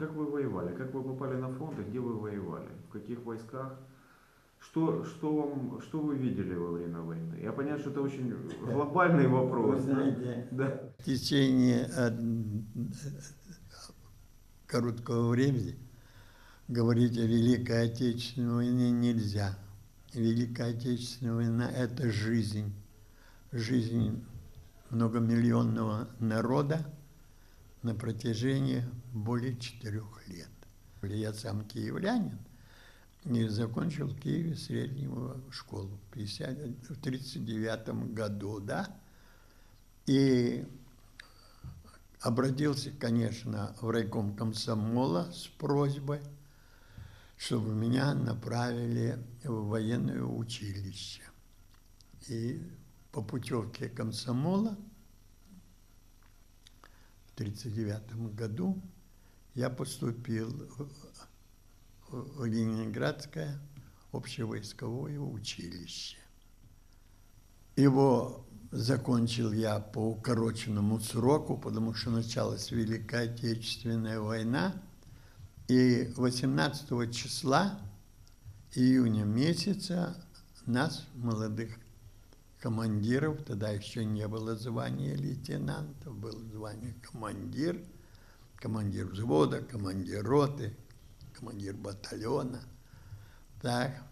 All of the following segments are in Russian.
Как вы воевали? Как вы попали на фронт и где вы воевали? В каких войсках? Что, что, вам, что вы видели во время войны? Я понимаю, что это очень глобальный вопрос. Вы знаете, Да. в течение короткого времени говорить о Великой Отечественной войне нельзя. Великая Отечественная война – это жизнь. Жизнь многомиллионного народа на протяжении более четырех лет. Я сам киевлянин и закончил в Киеве среднюю школу в 1939 году, да. И обратился, конечно, в райком комсомола с просьбой, чтобы меня направили в военное училище. И по путевке комсомола 1939 году я поступил в Ленинградское общевойсковое училище. Его закончил я по укороченному сроку, потому что началась Великая Отечественная война. И 18 числа июня месяца нас, молодых командиров, тогда еще не было звания лейтенантов, было звание командир, командир взвода, командир роты, командир батальона. Так,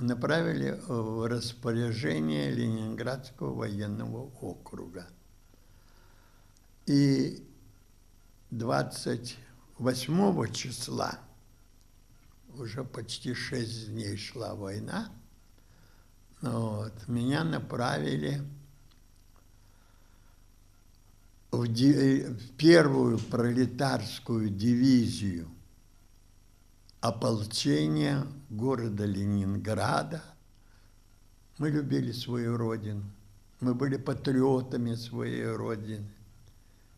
направили в распоряжение Ленинградского военного округа. И 28 числа, уже почти 6 дней шла война, вот, меня направили в, ди- в первую пролетарскую дивизию ополчения города Ленинграда. Мы любили свою родину, мы были патриотами своей родины.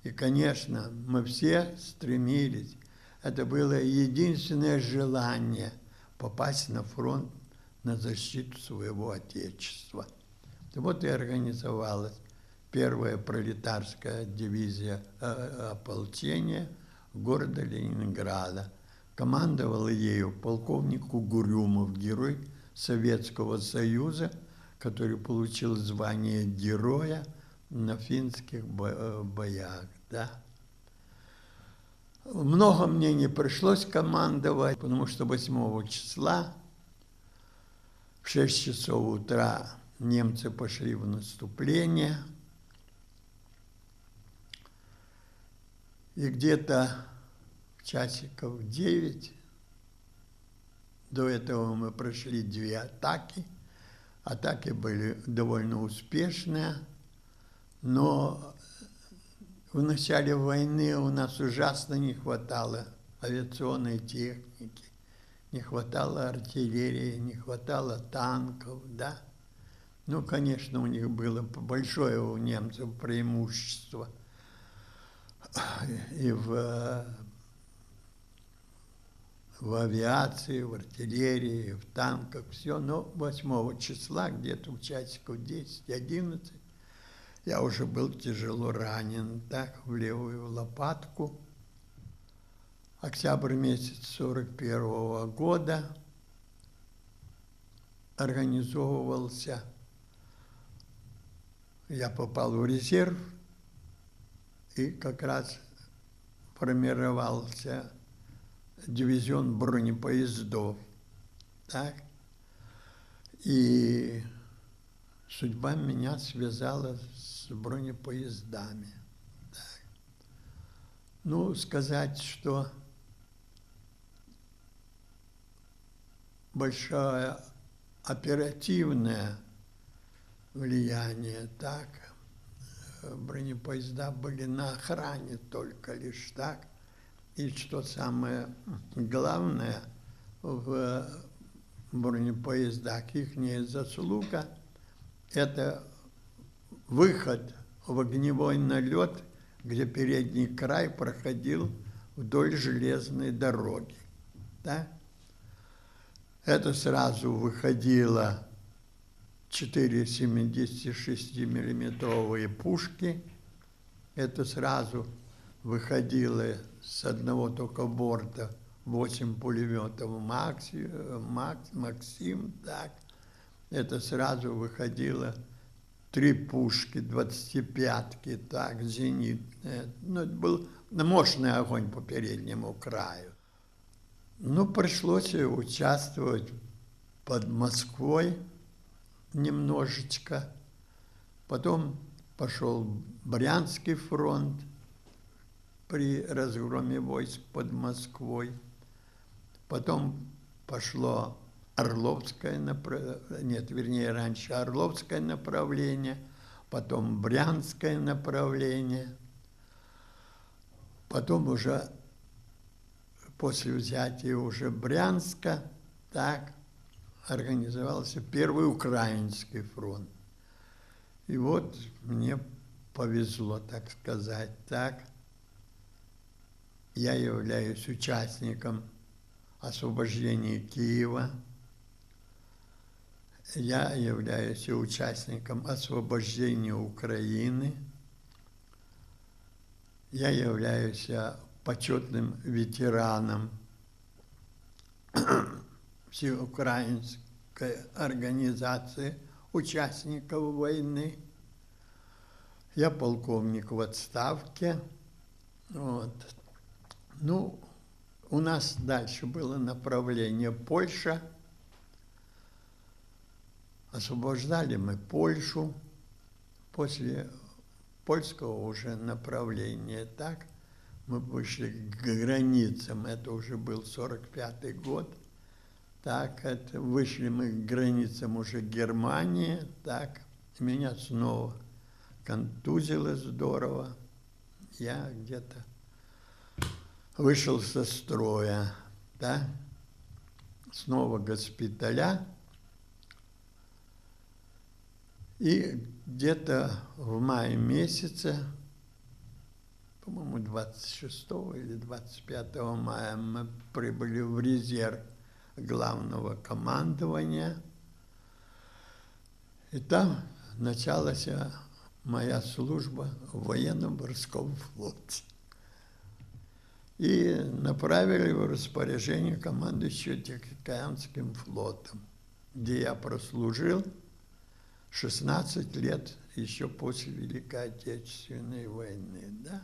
И, конечно, мы все стремились. Это было единственное желание попасть на фронт на защиту своего Отечества. Вот и организовалась первая пролетарская дивизия э, ополчения города Ленинграда. Командовал ею полковник Угрюмов, герой Советского Союза, который получил звание героя на финских э, боях. Да. Много мне не пришлось командовать, потому что 8 числа в 6 часов утра немцы пошли в наступление. И где-то в часиков 9 до этого мы прошли две атаки. Атаки были довольно успешные, но в начале войны у нас ужасно не хватало авиационной техники, не хватало артиллерии, не хватало танков, да. Ну, конечно, у них было большое у немцев преимущество и в, в авиации, в артиллерии, в танках, все. Но 8 числа, где-то в часиков 10-11, я уже был тяжело ранен, так, в левую лопатку. Октябрь месяц 41 года организовывался, я попал в резерв, и как раз формировался дивизион бронепоездов. Так? И судьба меня связала с бронепоездами. Так. Ну, сказать, что большое оперативное влияние, так, бронепоезда были на охране только лишь так. И что самое главное, в бронепоездах их заслуга – это выход в огневой налет, где передний край проходил вдоль железной дороги. Да? Это сразу выходило 4 76-миллиметровые пушки. Это сразу выходило с одного только борта 8 пулеметов Макси, Макс, Максим, так. Это сразу выходило три пушки, 25-ки, так, зенитные. Ну, это был мощный огонь по переднему краю. Ну, пришлось участвовать под Москвой немножечко. Потом пошел Брянский фронт при разгроме войск под Москвой. Потом пошло Орловское направление, нет, вернее, раньше Орловское направление, потом Брянское направление, потом уже после взятия уже Брянска, так, организовался Первый Украинский фронт. И вот мне повезло, так сказать, так. Я являюсь участником освобождения Киева. Я являюсь участником освобождения Украины. Я являюсь почетным ветераном Всеукраинской организации участников войны. Я полковник в отставке. Вот. Ну, у нас дальше было направление Польша. Освобождали мы Польшу после польского уже направления. Так, мы вышли к границам, это уже был 45-й год. Так, это вышли мы к границам уже Германии, так, меня снова контузило здорово. Я где-то вышел со строя, да, снова госпиталя. И где-то в мае месяце, по-моему, 26 или 25 мая мы прибыли в резерв главного командования. И там началась моя служба в военном морском флоте. И направили в распоряжение командующего Тихоокеанским флотом, где я прослужил 16 лет еще после Великой Отечественной войны. Да?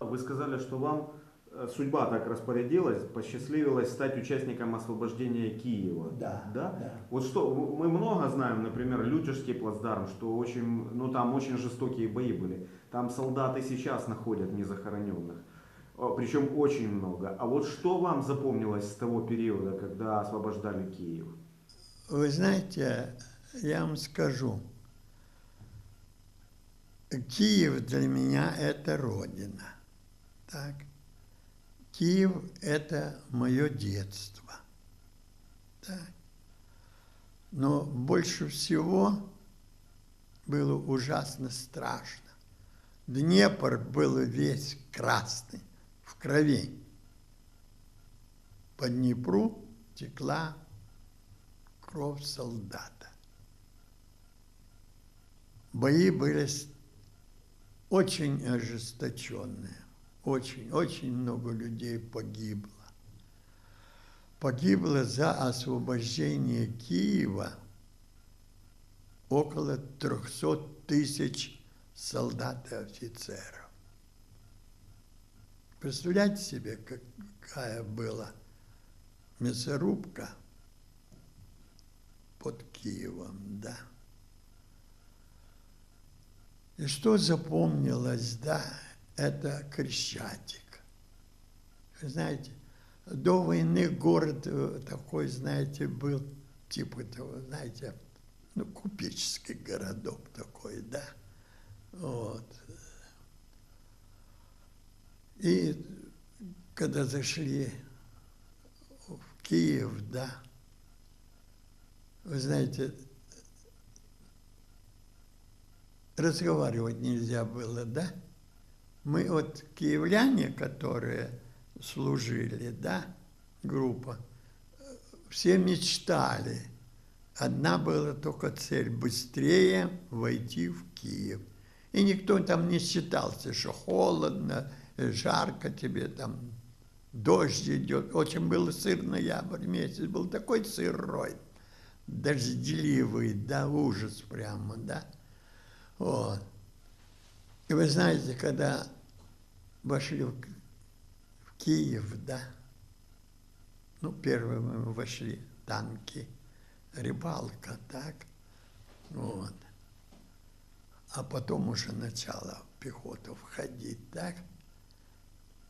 Вы сказали, что вам Э, судьба так распорядилась, посчастливилось стать участником освобождения Киева. Да, да. да. Вот что, мы много знаем, например, Лютежский плацдарм, что очень, ну там очень жестокие бои были. Там солдаты сейчас находят незахороненных. Причем очень много. А вот что вам запомнилось с того периода, когда освобождали Киев? Вы знаете, я вам скажу. Киев для меня это родина. Так. Киев – это мое детство. Да. Но больше всего было ужасно страшно. Днепр был весь красный, в крови. По Днепру текла кровь солдата. Бои были очень ожесточенные. Очень, очень много людей погибло. Погибло за освобождение Киева около 300 тысяч солдат и офицеров. Представляете себе, какая была мясорубка под Киевом, да. И что запомнилось, да, это Крещатик. Знаете, до войны город э, такой, знаете, был, типа того, знаете, ну, купеческий городок такой, да. Вот. И когда зашли в Киев, да, вы знаете, разговаривать нельзя было, да? Мы вот киевляне, которые служили, да, группа, все мечтали. Одна была только цель – быстрее войти в Киев. И никто там не считался, что холодно, жарко тебе там, дождь идет. Очень был сыр ноябрь месяц, был такой сырой, дождливый, да, ужас прямо, да. Вот. И вы знаете, когда вошли в, в Киев, да, ну, первыми мы вошли, танки, рыбалка, так, вот. А потом уже начало пехоту входить, так.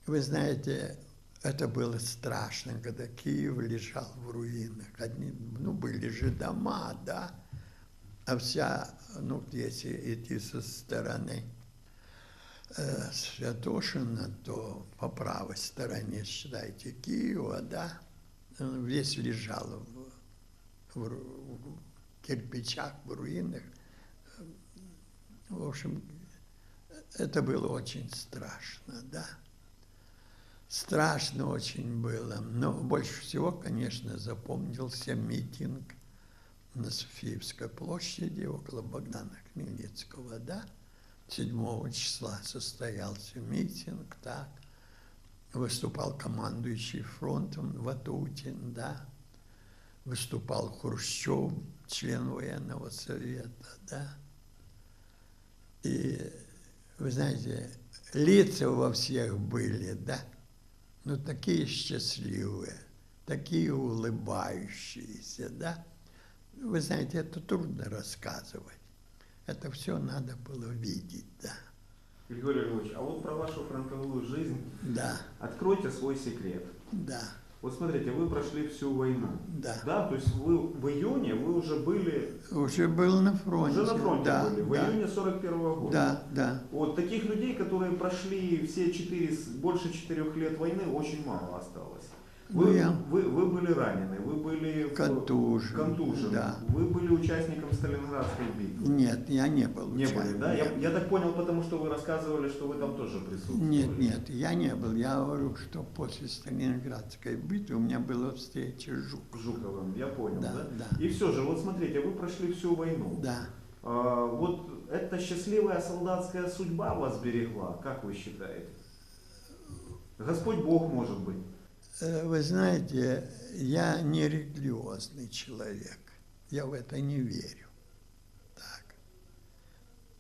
Вы знаете, это было страшно, когда Киев лежал в руинах. Одни, ну, были же дома, да, а вся, ну, если идти со стороны Святошина, то по правой стороне, считайте, Киева, да, весь лежал в, в, в кирпичах, в руинах. В общем, это было очень страшно, да. Страшно очень было. Но больше всего, конечно, запомнился митинг на Софиевской площади около Богдана Хмельницкого, да. 7 числа состоялся митинг, так. Выступал командующий фронтом Ватутин, да. Выступал Хрущев, член военного совета, да. И, вы знаете, лица во всех были, да ну, такие счастливые, такие улыбающиеся, да. Вы знаете, это трудно рассказывать. Это все надо было видеть, да. Григорий Львович, а вот про вашу фронтовую жизнь Да, откройте свой секрет. да, Вот смотрите, вы прошли всю войну. да. Да, то есть вы в июне вы уже были, Уже был на фронте. уже на фронте да, были, в да, июне 41 года. Да, да. Вот таких людей, которые прошли все четыре, больше четырех лет войны, очень мало осталось. Вы, Ну, я- вы, вы были ранены, вы были в- Контужен, контужены, да. вы были участником Сталинградской битвы. Нет, я не был Не были, да? Я, я так понял, потому что вы рассказывали, что вы там тоже присутствовали. Нет, нет, я не был. Я говорю, что после Сталинградской битвы у меня была встреча с Жуковым. Жуковым, я понял, да? Да, да. И все же, вот смотрите, вы прошли всю войну. Да. А, вот эта счастливая солдатская судьба вас берегла, как вы считаете? Господь Бог, может быть. Э, Вы знаете, я не религиозный человек. Я в это не верю. Так.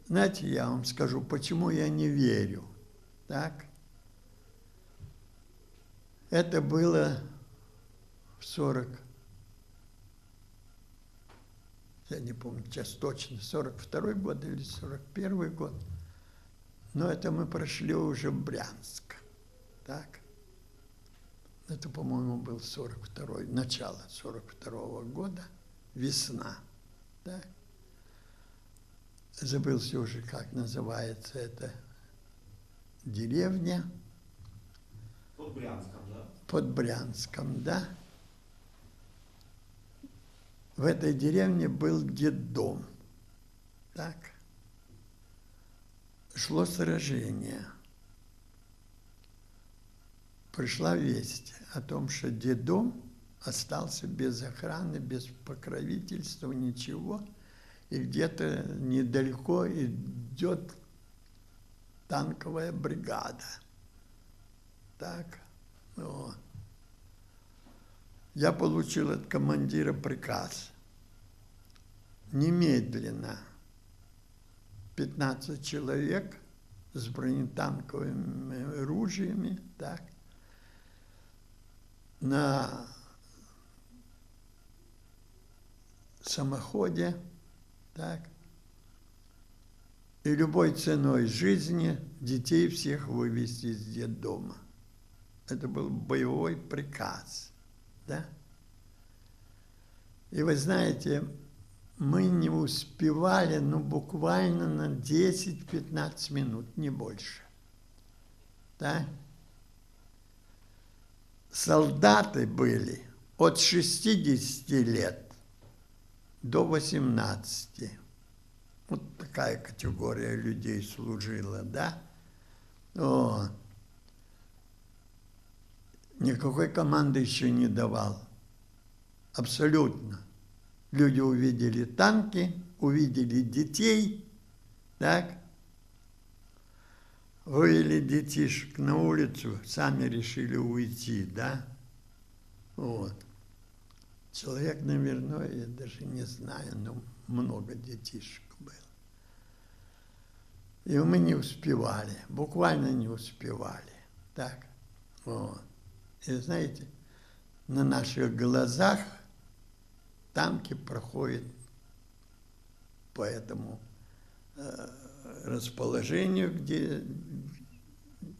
Знаете, я вам скажу, почему я не верю. Так. Это было в 40, я не помню сейчас точно, 42 год или 41 год. Но это мы прошли уже Брянск. Так. Это, по-моему, был 42-й, начало 42-го года, весна. Да? Забылся уже, как называется эта деревня Под Брянском, да? под Брянском, да? В этой деревне был детдом. Так. Шло сражение. Пришла весть о том, что детдом остался без охраны, без покровительства, ничего. И где-то недалеко идет танковая бригада. Так. Вот. Я получил от командира приказ немедленно 15 человек с бронетанковыми оружиями, так, на самоходе, так, и любой ценой жизни детей всех вывести из детдома. Это был боевой приказ, да? И вы знаете, мы не успевали, ну, буквально на 10-15 минут, не больше. Да? Солдаты были от 60 лет до 18. Вот такая категория людей служила, да? О, никакой команды еще не давал. Абсолютно. Люди увидели танки, увидели детей, так, вывели детишек на улицу, сами решили уйти, да? Вот. Человек, наверное, я даже не знаю, но много детишек было. И мы не успевали, буквально не успевали. Так, вот. И знаете, на наших глазах танки проходят по этому э, расположению, где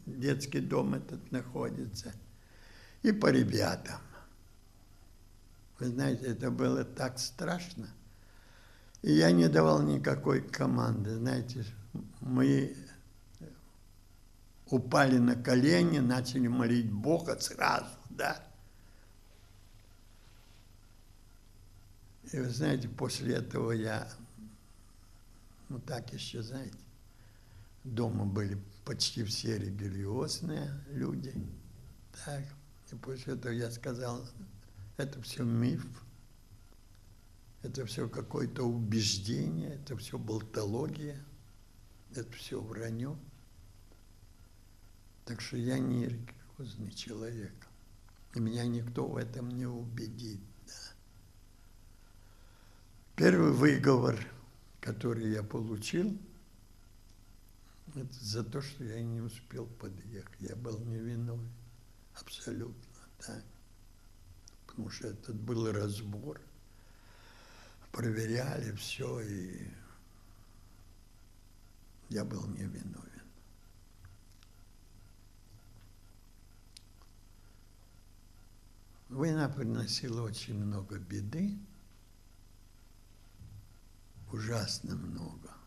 детский дом этот находится, и по ребятам. Вы знаете, это было так страшно. И я не давал никакой команды. Знаете, мы упали на колени, начали молить Бога сразу, да. И вы знаете, после этого я, ну так еще, знаете, дома были почти все религиозные люди. Так, и после этого я сказал, это все миф, это все какое-то убеждение, это все болтология, это все вранье. Так что я не религиозный человек. И меня никто в этом не убедит. Да. Первый выговор, который я получил, это за то, что я не успел подъехать. Я был невиновен. Абсолютно так. Потому что этот был разбор. Проверяли все, и я был невиновен. Война приносила очень много беды, ужасно много.